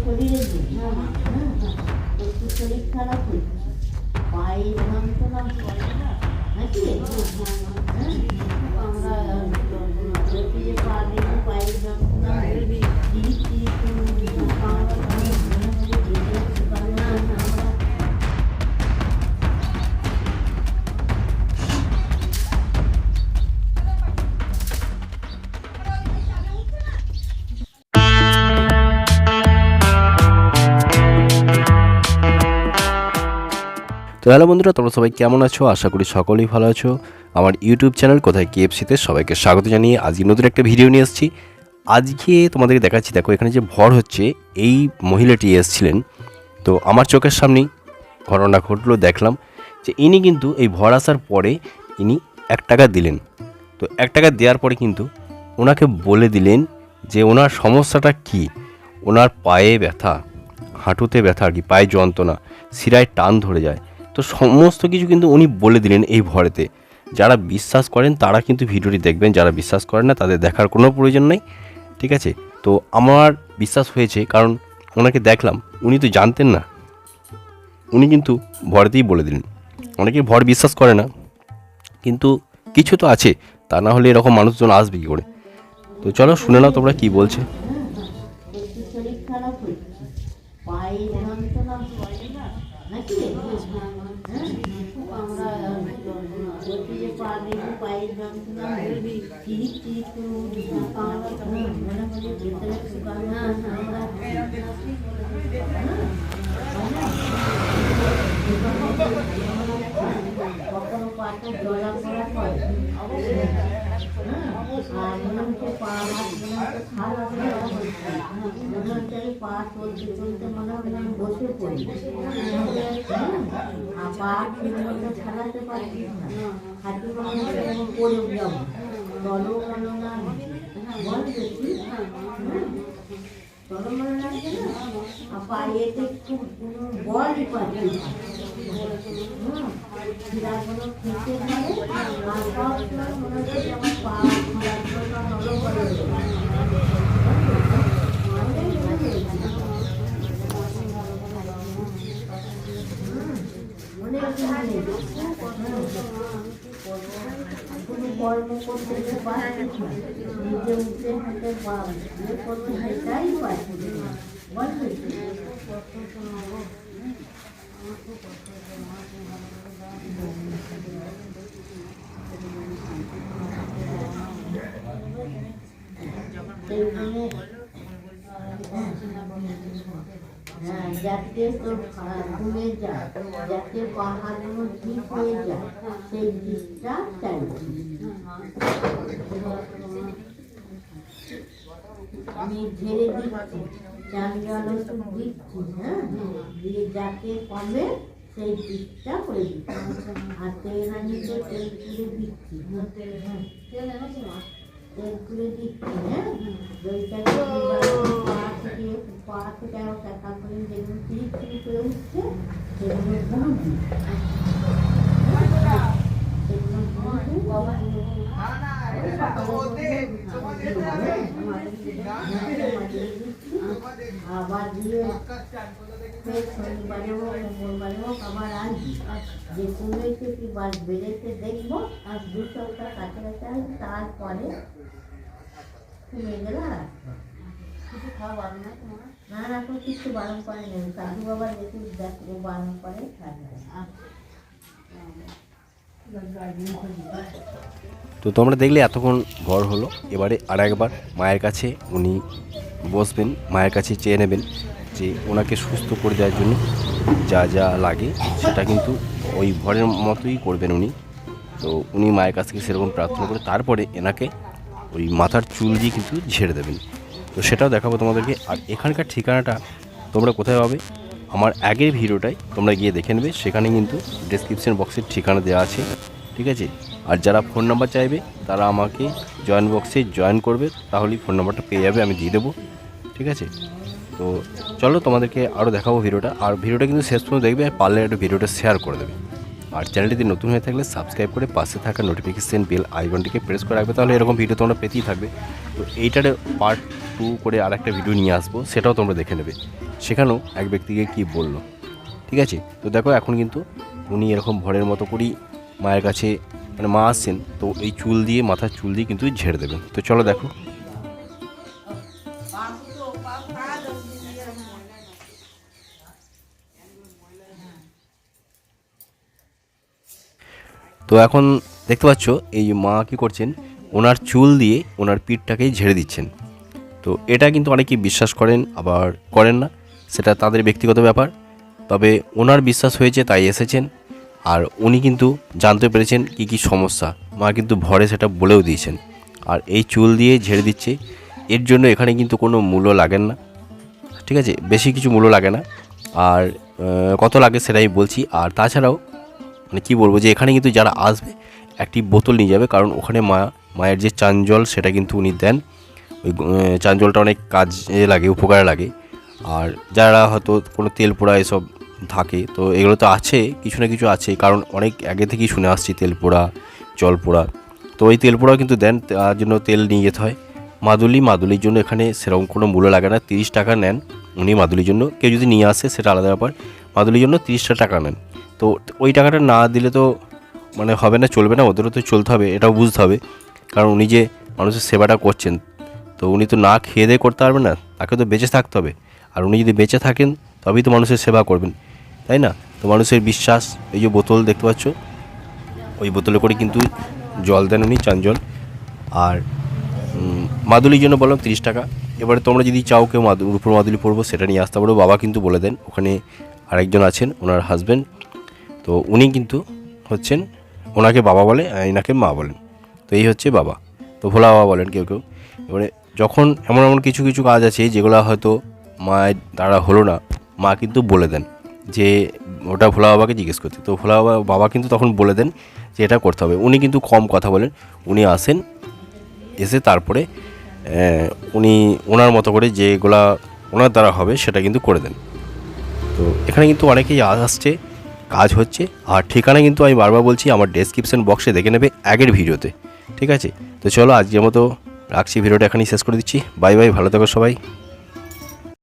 শরীরে হ্যাঁ একটু শরীর খারাপ হচ্ছে পায়ে যন্ত্রণা করে নাকি হ্যাঁ আমরা পায়ে যন্ত্রণা তো হ্যালো বন্ধুরা, তোমরা সবাই কেমন আছো? আশা করি সকলেই ভালো আছো। আমার ইউটিউব চ্যানেল কোথায় কেএফসিতে সবাইকে স্বাগত জানিয়ে আজকে নতুন একটা ভিডিও নিয়ে এসেছি। আজকে তোমাদেরকে দেখাচ্ছি, দেখো এখানে যে ভর হচ্ছে, এই মহিলাটি এসছিলেন। তো আমার চোখের সামনেই ঘটনা ঘটলো, দেখলাম যে ইনি কিন্তু এই ভর আসার পরে ইনি এক টাকা দিলেন। তো এক টাকা দেওয়ার পরে কিন্তু ওনাকে বলে দিলেন যে ওনার সমস্যাটা কি? ওনার পায়ে ব্যথা, হাঁটুতে ব্যথা আর কি, পায়ে যন্ত্রণা, শিরায় টান ধরে যায়। তো সমস্ত কিছু কিন্তু উনি বলে দিলেন এই ভরেতে। যারা বিশ্বাস করেন তারা কিন্তু ভিডিওটি দেখবেন, যারা বিশ্বাস করেন না তাদের দেখার কোনো প্রয়োজন নেই, ঠিক আছে? তো আমার বিশ্বাস হয়েছে, কারণ ওনাকে দেখলাম, উনি তো জানতেন না। উনি কিন্তু ভরেতেই বলে দিলেন। অনেকে ভর বিশ্বাস করে না, কিন্তু কিছু তো আছে, তা না হলে এরকম মানুষজন আসবে কী করে? তো চলো শুনে নাও তোমরা কী বলছে একটু শরীর খারাপ হচ্ছে পায়ে যন্ত্রণা করে না নাকি হ্যাঁ আমরা দেখি যে পা দিয়ে পায়ে যন্ত্রণা তিরিশ তিরিশ আমরা মনে করি ভেতরে শুকানো আমরা কখনো পাটা জলা করে আর হাত হয়ে হয় আমি বসে পড়ি। আর পা চালাতে পারছি না। হাঁটু মনে না চলো মনে লাগছে না আর পায়েতে একটু কোনো বলই পাচ্ছি না হুম, শিরাগুলো খেতে পারে আর সব সময় মনে হচ্ছে যে আমার পা শিরাগুলো নরম করে দেবে। অনেক দিন কোনো কর্ম করতে যে পারছি না নিজে উঠে হাতে পা ইয়ে করতে সেটাই পারছি না বলবে সেই জন্য হ্যাঁ যাতে তোর ভুলে যায় যাতে পাহাড়গুলো ঠিক হয়ে যায় সেই দিকটা চাইছি আমি ঝেড়ে দিচ্ছি চাল ওষুধ দিচ্ছি হ্যাঁ? দিয়ে যাতে কমে, সেই দিকটা করে দিচ্ছি। আর তেল দিচ্ছি হ্যাঁ তেল তুলে দিচ্ছি হ্যাঁ? দইটাকে পা থেকে পা থেকে আরও টাকা করে যেগুলো তিরিশ তিরিশ করে উঠছে সেগুলো গুঁড়ো দিই সেগুলো গুঁড়ো দিই আবার দিয়ে ফের শনিবারে হোক মঙ্গলবারে হোক আবার আসবি যে কমেছে কি বাস বেড়েছে দেখব আর দু সপ্তাহ কাছাকাছি আসবি তারপরে কমে গেলে আর আসব। না না তো কিছু বারণ করে নেই সাধু বাবা যেহেতু দেখো বারণ করে খাবে তো তোমরা দেখলে এতক্ষণ ভর হলো। এবারে আর একবার মায়ের কাছে উনি বসবেন, মায়ের কাছে চেয়ে নেবেন যে ওনাকে সুস্থ করে দেওয়ার জন্য যা যা লাগে, সেটা কিন্তু ওই ভরের মতোই করবেন উনি। তো উনি মায়ের কাছ থেকে সেরকম প্রার্থনা করে তারপরে এনাকে ওই মাথার চুল দিয়ে কিন্তু ঝেড়ে দেবেন। তো সেটাও দেখাবো তোমাদেরকে। আর এখানকার ঠিকানাটা তোমরা কোথায় পাবে? আমার আগের ভিডিওটাই তোমরা গিয়ে দেখে নেবে, সেখানে কিন্তু ডেসক্রিপশন বক্সের ঠিকানা দেওয়া আছে, ঠিক আছে? আর যারা ফোন নাম্বার চাইবে, তারা আমাকে জয়েন বক্সে জয়েন করবে, তাহলেই ফোন নাম্বারটা পেয়ে যাবে, আমি দিয়ে দেবো, ঠিক আছে? তো চলো তোমাদেরকে আরও দেখাবো ভিডিওটা, আর ভিডিওটা কিন্তু শেষ পর্যন্ত দেখবে, আর পারলে একটু ভিডিওটা শেয়ার করে দেবে। আর চ্যানেলটিতে নতুন হয়ে থাকলে সাবস্ক্রাইব করে পাশে থাকা নোটিফিকেশান বেল আইকনটিকে প্রেস করে রাখবে, তাহলে এরকম ভিডিও তোমরা পেতেই থাকবে। তো এইটার পার্ট টু করে আর একটা ভিডিও নিয়ে আসব, সেটাও তোমরা দেখে নেবে। সেখানেও এক ব্যক্তিকে কি বলল। ঠিক আছে? তো দেখো, এখন কিন্তু উনি এরকম ভরের মতো করেই মায়ের কাছে মানে মা আসছেন, তো এই চুল দিয়ে, মাথার চুল দিয়ে কিন্তু ঝেড়ে দেবেন তো চলো দেখো। তো এখন দেখতে পাচ্ছ, এই মা কী করছেন, ওনার চুল দিয়ে ওনার পিঠটাকেই ঝেড়ে দিচ্ছেন। তো এটা কিন্তু অনেকেই বিশ্বাস করেন, আবার করেন না। সেটা তাদের ব্যক্তিগত ব্যাপার তবে ওনার বিশ্বাস হয়েছে তাই এসেছেন। আর উনি কিন্তু জানতে পেরেছেন কি কি সমস্যা মা কিন্তু ভরে সেটা বলেও দিয়েছেন। আর এই চুল দিয়ে ঝেড়ে দিচ্ছে এর জন্য এখানে কিন্তু কোনো মূল্য লাগেন না। ঠিক আছে? বেশি কিছু মূল্য লাগে না। আর কত লাগে সেটাই বলছি। আর তাছাড়াও মানে কী বলব যে এখানে কিন্তু যারা আসবে একটি বোতল নিয়ে যাবে কারণ ওখানে মা মায়ের যে চান জল সেটা কিন্তু উনি দেন। ওই আহ, চান জলটা অনেক কাজে লাগে উপকারে লাগে। আর যারা হয়তো কোনো তেল পোড়া এসব থাকে, তো এগুলো তো আছে, কিছু না কিছু আছে, কারণ অনেক আগে থেকেই শুনে আসছি তেল পোড়া জল পোড়া তো ওই তেল পোড়াও কিন্তু দেন, তার জন্য তেল নিয়ে যেতে হয়। মাদুলি, মাদুলির জন্য এখানে সেরকম কোনো মূল্য লাগে না, তিরিশ টাকা নেন উনি মাদুলির জন্য। কেউ যদি নিয়ে আসে, সেটা আলাদা ব্যাপার, মাদুলির জন্য তিরিশটা টাকা নেন। তো ওই টাকাটা না দিলে তো মানে হবে না, চলবে না, ওদেরও তো চলতে হবে, এটাও বুঝতে হবে। কারণ উনি যে মানুষের সেবাটা করছেন, তো উনি তো না খেয়ে দিয়ে করতে পারবেন না, তাকে তো বেঁচে থাকতে হবে। আর উনি যদি বেঁচে থাকেন, তবেই তো মানুষের সেবা করবেন। তাই না? তো মানুষের বিশ্বাস, এই যে বোতল দেখতে পাচ্ছ, ওই বোতলে করে কিন্তু জল দেন উনি চান জল আর মাদুলির জন্য বললাম তিরিশ টাকা। এবারে তোমরা যদি চাও কেউ মাদু উপর মাদুলি পড়ব সেটা নিয়ে আসতে পারো। বাবা কিন্তু বলে দেন, ওখানে আরেকজন আছেন, ওনার হাজব্যান্ড তো উনি কিন্তু হচ্ছেন, ওনাকে বাবা বলে এনাকে মা বলেন। তো এই হচ্ছে বাবা। তো ভোলা বাবা বলেন কেউ কেউ। এবারে যখন এমন এমন কিছু কিছু কাজ আছে, যেগুলো হয়তো মায়ের দ্বারা হলো না, মা কিন্তু বলে দেন যে ওটা ভোলা বাবাকে জিজ্ঞেস করতে তো ভোলা বাবা বাবা কিন্তু তখন বলে দেন যে এটা করতে হবে। উনি কিন্তু কম কথা বলেন, উনি আসেন, এসে তারপরে উনি ওনার মতো করে যেগুলা ওনার দ্বারা হবে সেটা কিন্তু করে দেন। তো এখানে কিন্তু অনেকেই আসছে, কাজ হচ্ছে, আর ঠিকানা কিন্তু আমি বারবার বলছি, আমার ডেসক্রিপশন বক্সে দেখে নেবে আগের ভিডিওতে, ঠিক আছে? তো চলো আজকের মতো রাখছি, ভিডিওটা এখানেই শেষ করে দিচ্ছি। বাই বাই, ভালো থাকো সবাই।